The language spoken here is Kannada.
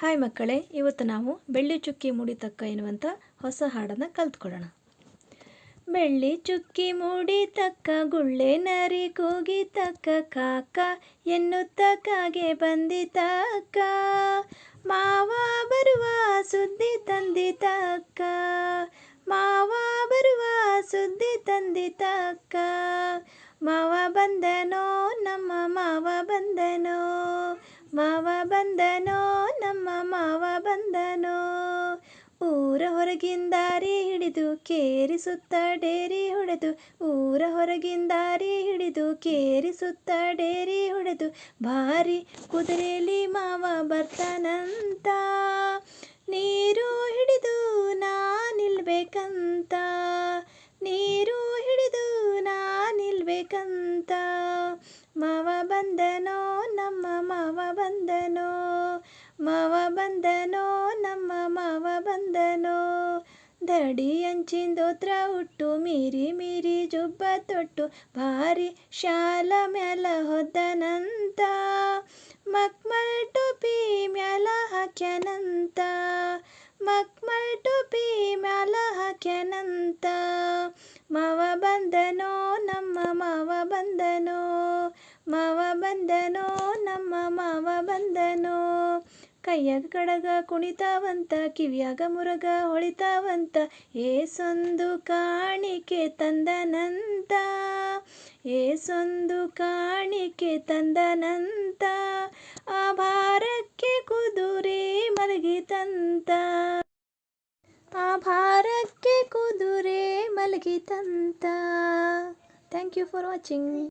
ಹಾಯ್ ಮಕ್ಕಳೇ, ಇವತ್ತು ನಾವು ಬೆಳ್ಳಿ ಚುಕ್ಕಿ ಮೂಡಿತಕ್ಕ ಎನ್ನುವಂಥ ಹೊಸ ಹಾಡನ್ನು ಕಲ್ತ್ಕೊಳ್ಳೋಣ ಬೆಳ್ಳಿ ಚುಕ್ಕಿ ಮೂಡಿತಕ್ಕ, ಗುಳ್ಳೆ ನರಿ ಕೂಗಿತಕ್ಕ, ಕಾಕ ಎನ್ನುತ್ತ ಕಾಗೆ ಬಂದಿತಕ್ಕ. ಮಾವ ಬರುವ ಸುದ್ದಿ ತಂದಿತಕ್ಕ. ಮಾವ ಬರುವ ಸುದ್ದಿ ತಂದಿತಕ್ಕ. ಮಾವ ಬಂದನೋ, ನಮ್ಮ ಮಾವ ಬಂದನೋ. ಮಾವ ಬಂದನೋ ಬಂದನೋ? ಊರ ಹೊರಗಿಂದಾರಿ ಹಿಡಿದು ಕೇರಿ ಸುತ್ತ ಡೇರಿ ಹೊಡೆದು, ಊರ ಹೊರಗಿಂದಾರಿ ಹಿಡಿದು ಕೇರಿ ಸುತ್ತ ಡೇರಿ ಹೊಡೆದು, ಭಾರಿ ಕುದುರೆಲಿ ಮಾವ ಬರ್ತಾನಂತ. ನೀರು ಹಿಡಿದು ನಾ ನಿಲ್ಬೇಕಂತ. ನೀರು ಹಿಡಿದು ನಾ ನಿಲ್ಬೇಕಂತ. ಮಾವ ಬಂದನೋ? ನಮ್ಮ ಮಾವ ಬಂದನೋ? ಮಾವ ಬಂದನೋ, ನಮ್ಮ ಮಾವ ಬಂದನೋ? ದಡಿ ಅಂಚಿಂದೋತ್ರ ಉಟ್ಟು ಮೀರಿ ಮೀರಿ ಜುಬ್ಬ ತೊಟ್ಟು, ಭಾರಿ ಶಾಲ ಮ್ಯಾಲ ಹೊದ್ದನಂತ? ಮಕ್ಮಲ್ ಟೋಪಿ ಮ್ಯಾಲ ಹಾಕ್ಯಾನಂತ? ಮಕ್ಮಲ್ ಟೋಪಿ ಮ್ಯಾಲ ಹಾಕ್ಯನಂತ? ಮಾವ ಬಂದನೋ, ನಮ್ಮ ಮಾವ ಬಂದನೋ? ಮಾವ ಬಂದನೋ, ನಮ್ಮ ಮಾವ ಬಂದನೋ? ಕೈಯಾಗ ಕಡಗ ಕುಣಿತಾವಂತ, ಕಿವಿಯಾಗ ಮುರಗ ಹೊಳಿತಾವಂತ, ಏಸೊಂದು ಕಾಣಿಕೆ ತಂದನಂತ, ಏಸೊಂದು ಕಾಣಿಕೆ ತಂದನಂತ ಆ ಭಾರಕ್ಕೆ ಕುದುರೆ ಮಲಗಿತಂತ ಆ ಭಾರಕ್ಕೆ ಕುದುರೆ ಮಲಗಿತಂತ ಥ್ಯಾಂಕ್ ಯು ಫಾರ್ ವಾಚಿಂಗ್